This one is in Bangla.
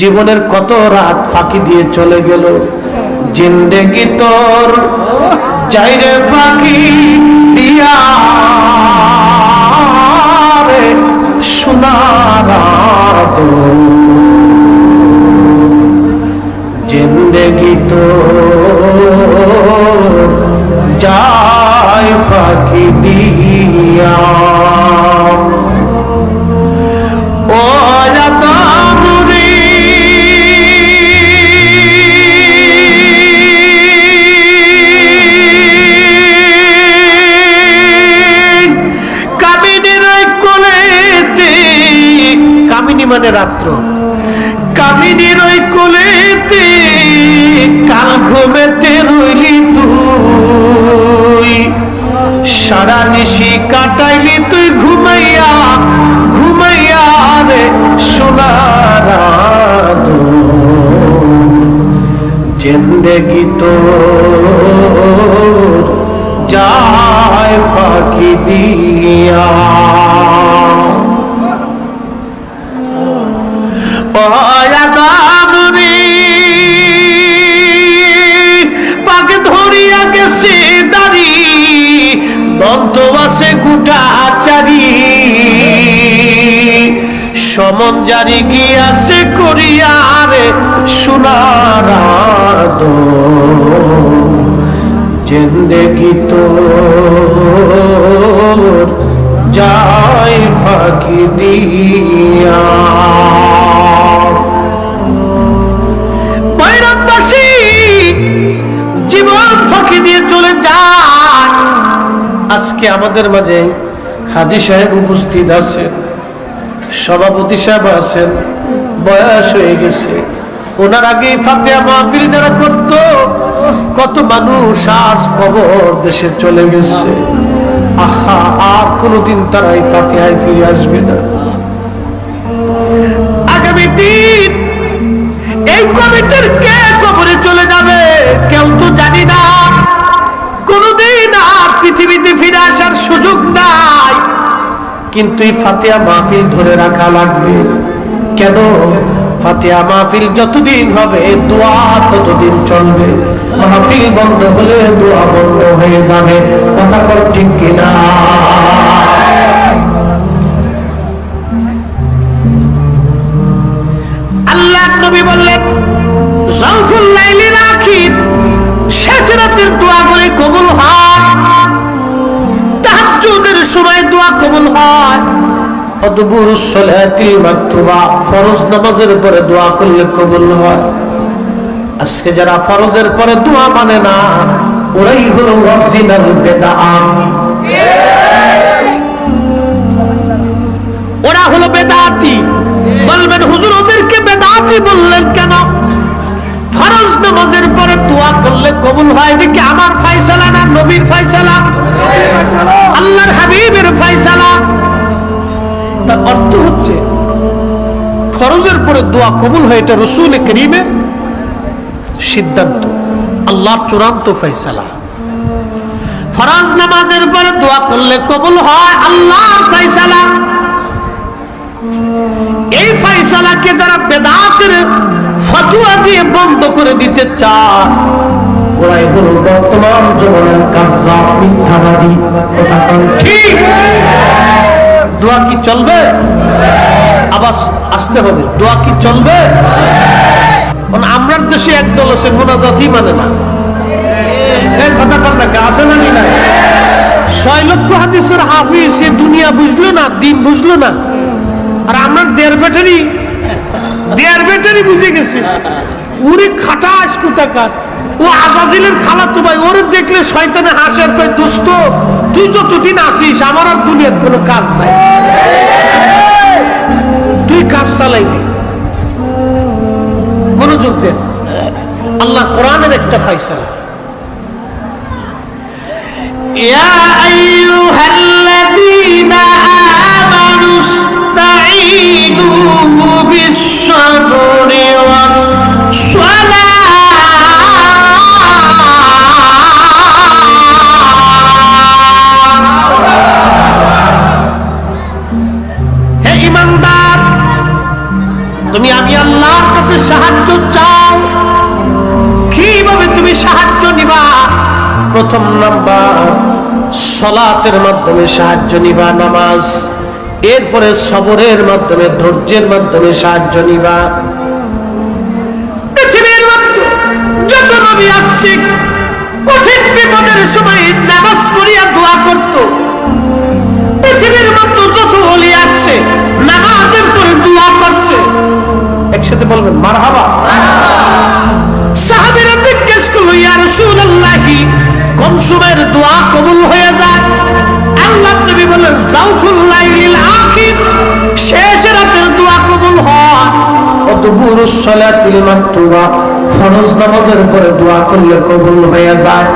জীবনের কত রাত ফাঁকি দিয়ে চলে গেল জিন্দেগি তোর চাইরে ফাঁকি দিয়া রে সোনার। জিন্দেগি তো যায় ফাঁকি দিয়া রাত্র। কামিনীর ওই কোলেতে কাল ঘুমেতে রইলি তুই। সারা নিশি কাটাইলি তুই ঘুমাইয়া ঘুমাইয়া রে সোনার জিন্দেগি তো যায় ফাঁকি দিয়া। সমন জারি গিয়াছে করিয়ারে সোনার জিন্দেগি তোর যায় ফাঁকি দিয়া। জীবন ফাঁকি দিয়ে চলে যায়। আজকে আমাদের মাঝে হাজি সাহেব উপস্থিত আছেন। সভাপতি সাহেব আছেন, বয়স হয়ে গেছে। ওনার আগে ফাতেহা মাহফিল যারা করত, কত মানুষ আজ কবর দেশে চলে গেছে। আহা, আর কোনোদিন তারা এই ফাতেহায় ফিরে আসবে না। আগামী দিন এই কমিটির কে কবরে চলে যাবে, কেউ তো জানি না। কোনদিন আর পৃথিবীতে ফিরে আসার সুযোগ কিন্তু এই ফাতিয়া মাহফিল ধরে রাখা লাগবে। কেন? ফাতিয়া মাহফিল যতদিন হবে, দোয়া ততদিন চলবে। মাহফিল বন্ধ হলে দোয়া বন্ধ হয়ে যাবে। কথা কর ঠিক কিনা? আল্লাহ নবী বললেন জলফুল লাইলির আখির শেষ রাতের দোয়াগুলি কবুল হয়। দোয়া কবুল মানে ওরা হলো বেদাতি। বলবেন, হুজুর, ওদেরকে বেদাতি বললেন কেন? ফরজ নামাজের পরে দোয়া করলে কবুল হয়। এটা কি আমার ফাইসালা না নবীর ফাইসালা আল্লাহর হাবিবের ফাইসালা তার অর্থ হচ্ছে, ফরজের পরে দোয়া কবুল হয় এটা রসুল করিমের সিদ্ধান্ত, আল্লাহর চূড়ান্ত ফরজ নামাজের পরে দোয়া করলে কবুল হয় আল্লাহর এই ফাইসালাকে যারা বেদাতের ফতুয়া দিয়ে বন্ধ করে দিতে চায়, ওরাই হলো বর্তমান জমানার কাজা মিথ্যাবাদী, কথা ঠিক। দোয়া কি চলবে? আবার আসতে হবে, দোয়া কি চলবে? আমরার দেশে একদল আছে মোনাজাতি মানে না। কথা কন না আছে না নি ছয় লক্ষ হাদিসের হাফিজ, সে দুনিয়া বুঝলো না, দিন বুঝলো না। আর আমার দেড় ব্যাটারি দেড় ব্যাটারি বুঝে গেছে। উনি খাটাস কোথাকার? ও আজাজিলের খালা তো ভাই, ওরে দেখলে শয়তানে হাসে আর কয়, দোস্ত, তুই যতদিন আসিস, আমার আর দুনিয়ার কোনো কাজ নাই। মনোযোগ দেন আল্লাহ কোরআনের একটা ফাইসালা يا أيها الذين آمنوا استعينوا بالصبر তুমি আমি আল্লাহর কাছে সাহায্য চাও কীভাবে তুমি সাহায্য নিবা? প্রথম নাম্বার, সলাতের মাধ্যমে সাহায্য নিবা, নামাজ। এরপরে সবরের মাধ্যমে, ধৈর্যের মাধ্যমে সাহায্য নিবা। পৃথিবীর যত নবী আসছে কঠিন বিপদের সময় নামাজ পড়িয়া দোয়া করতো। একসাথে বলবেন, মারহাবা। সাহাবীরা জিজ্ঞেস করল, ইয়া রাসূলুল্লাহি, কোন সময়ের দোয়া কবুল হয়ে যায়? আল্লাহ নবী বলেন জাউফুল লাইলিল আখির, শেষ রাতের দোয়া কবুল হয়। অতবুরুস সালাতিল মাকতুবা, ফরজ নামাজের পরে দোয়া করলে কবুল হয়ে যায়।